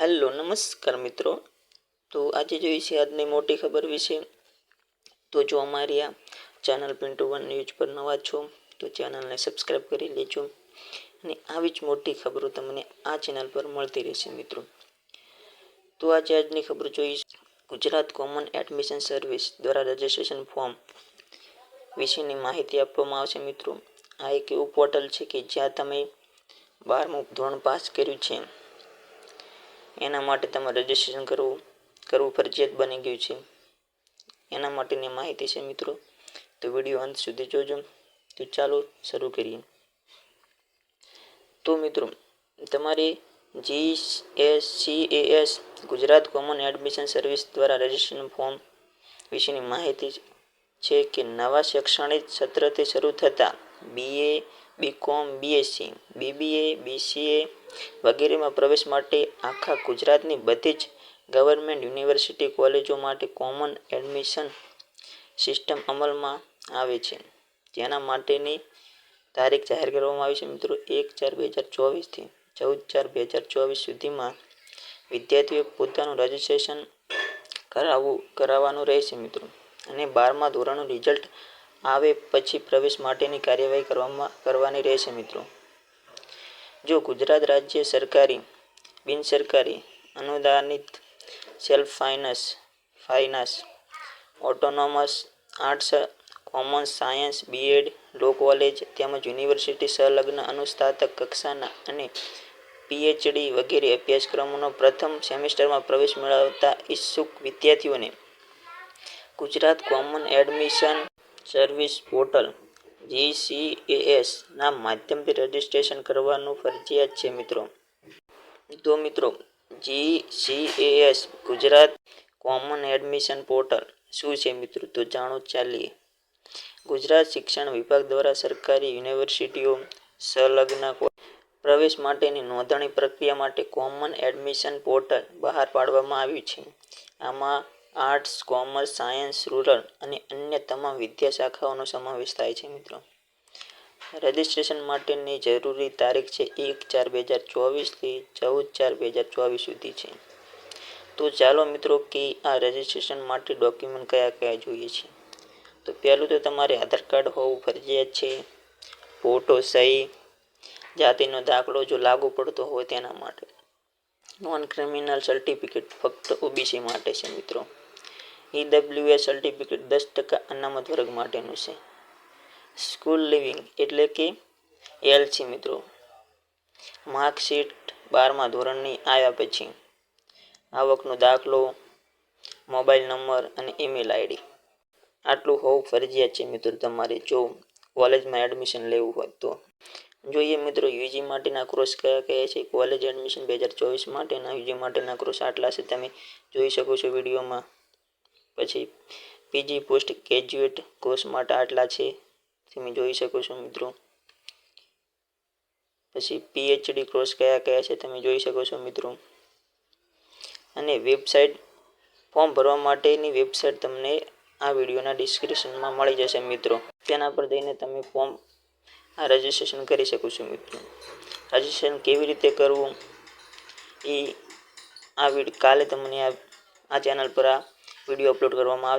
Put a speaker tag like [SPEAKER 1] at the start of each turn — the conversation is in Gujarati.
[SPEAKER 1] હેલો, નમસ્કાર મિત્રો. તો આજે જોઈ છે આજની મોટી ખબર વિશે. તો જો અમારી આ ચેનલ પિન્ટુ વન ન્યૂઝ પર નવા છો, તો ચેનલને સબસ્ક્રાઈબ કરી લેજો. અને આવી જ મોટી ખબરો તમને આ ચેનલ પર મળતી રહેશે મિત્રો. તો આજે આજની ખબર જોઈ ગુજરાત કોમન એડમિશન સર્વિસ દ્વારા રજિસ્ટ્રેશન ફોર્મ વિશેની માહિતી આપવામાં આવશે મિત્રો. આ એક એવું પોર્ટલ છે કે જ્યાં તમે બારમું ધોરણ પાસ કર્યું છે. એના માટે તમારે રજિસ્ટ્રેશન કરવું કરવું ફરજિયાત બની ગયું છે. એના માટેની માહિતી છે મિત્રો. તો વીડિયો અંત સુધી જોજો. તો ચાલો શરૂ કરીએ. તો મિત્રો, તમારી G S C A S Gujarat common admission service દ્વારા રજિસ્ટ્રેશન ફોર્મ વિશેની માહિતી છે કે નવા શૈક્ષણિક સત્રથી શરૂ થતા BA BCom BSc BBA BCA વગેરેમાં પ્રવેશ માટે આખા ગુજરાતની બધી જ ગવર્મેન્ટ યુનિવર્સિટી કોલેજો માટે કોમન એડમિશન સિસ્ટમ અમલમાં આવે છે. જેના માટેની તારીખ જાહેર કરવામાં આવી છે મિત્રો એક ચાર બે હજાર ચોવીસથી ચૌદ ચાર બે હજાર ચોવીસ સુધીમાં વિદ્યાર્થીઓએ પોતાનું રજિસ્ટ્રેશન કરાવવું, કરાવવાનું રહેશે મિત્રો. અને બારમા ધોરણનું રિઝલ્ટ આવે પછી પ્રવેશ માટેની કાર્યવાહી કરવામાં કરવાની રહેશે મિત્રો. જો ગુજરાત રાજ્ય સરકારી બિનસરકારી અનુદાનિત self finance finance, autonomous arts commerce science, BEd, law college તેમજ યુનિવર્સિટી સંલગ્ન અનુસ્નાતક કક્ષાના અને પીએચડી વગેરે અભ્યાસક્રમોનો પ્રથમ સેમેસ્ટરમાં પ્રવેશ મેળવતા ઈચ્છુક વિદ્યાર્થીઓને Gujarat common admission service portal GCAS ના માધ્યમથી રજિસ્ટ્રેશન કરવાનું ફરજિયાત છે મિત્રો. તો મિત્રો, GCAS Gujarat common admission portal શું છે મિત્રો? તો જાણો ચાલીએ. ગુજરાત શિક્ષણ વિભાગ દ્વારા સરકારી યુનિવર્સિટીઓ સંલગ્ન પ્રવેશ માટેની નોંધણી પ્રક્રિયા માટે કોમન એડમિશન પોર્ટલ બહાર પાડવામાં આવ્યું છે. આમાં આર્ટ્સ, કોમર્સ, સાયન્સ, રૂરલ અને અન્ય તમામ વિદ્યા શાખાઓનો સમાવેશ થાય છે મિત્રો. રજિસ્ટ્રેશન માટેની જરૂરી તારીખ છે એક ચાર બે હજાર ચોવીસથી ચૌદ ચાર બે હજાર ચોવીસ સુધી છે. તો ચાલો મિત્રો કે આ રજિસ્ટ્રેશન માટે ડોક્યુમેન્ટ કયા કયા જોઈએ છે? તો પહેલું તો તમારે આધાર કાર્ડ હોવું ફરજિયાત છે. ફોટો સહી, જાતિનો દાખલો જો લાગુ પડતો હોય તેના માટે. નોન ક્રિમિનલ સર્ટિફિકેટ ફક્ત ઓબીસી માટે છે મિત્રો. ઈડબ્લ્યુએસ સર્ટિફિકેટ દસ ટકા અનામત વર્ગ માટેનું છે. સ્કૂલ લિવિંગ એટલે કે એલસી મિત્રો. માર્કશીટ બારમા ધોરણની આવ્યા પછી આવકનો દાખલો મોબાઈલ નંબર અને ઈમેલ આઈડી આટલું હોવું ફરજિયાત છે મિત્રો તમારે. જો કોલેજમાં એડમિશન લેવું હોય તો. જોઈએ મિત્રો યુજી માટેના કોર્સ કયા કયા છે. કોલેજ એડમિશન બે હજાર ચોવીસ માટેના યુજી માટેના કોર્સ આટલા છે. તમે જોઈ શકો છો વિડીયોમાં. પછી પીજી પોસ્ટ ગ્રેજ્યુએટ કોર્સ માટે આટલા છે. તમે જોઈ શકો છો મિત્રો. પછી પીએચડી કોર્સ કયા કયા છે તમે જોઈ શકો છો મિત્રો. અને વેબસાઇટ ફોર્મ ભરવા માટેની વેબસાઇટ તમને આ વિડીયોના ડિસ્ક્રિપ્શનમાં મળી જશે મિત્રો. તેના પર જઈને તમે ફોર્મ રજિસ્ટ્રેશન કરી શકો છો મિત્રો. રજિસ્ટ્રેશન કેવી રીતે કરવું? એ આ વીડિયો કાલે તમને આ ચેનલ પર આ વીડિયો અપલોડ કરવામાં આવશે.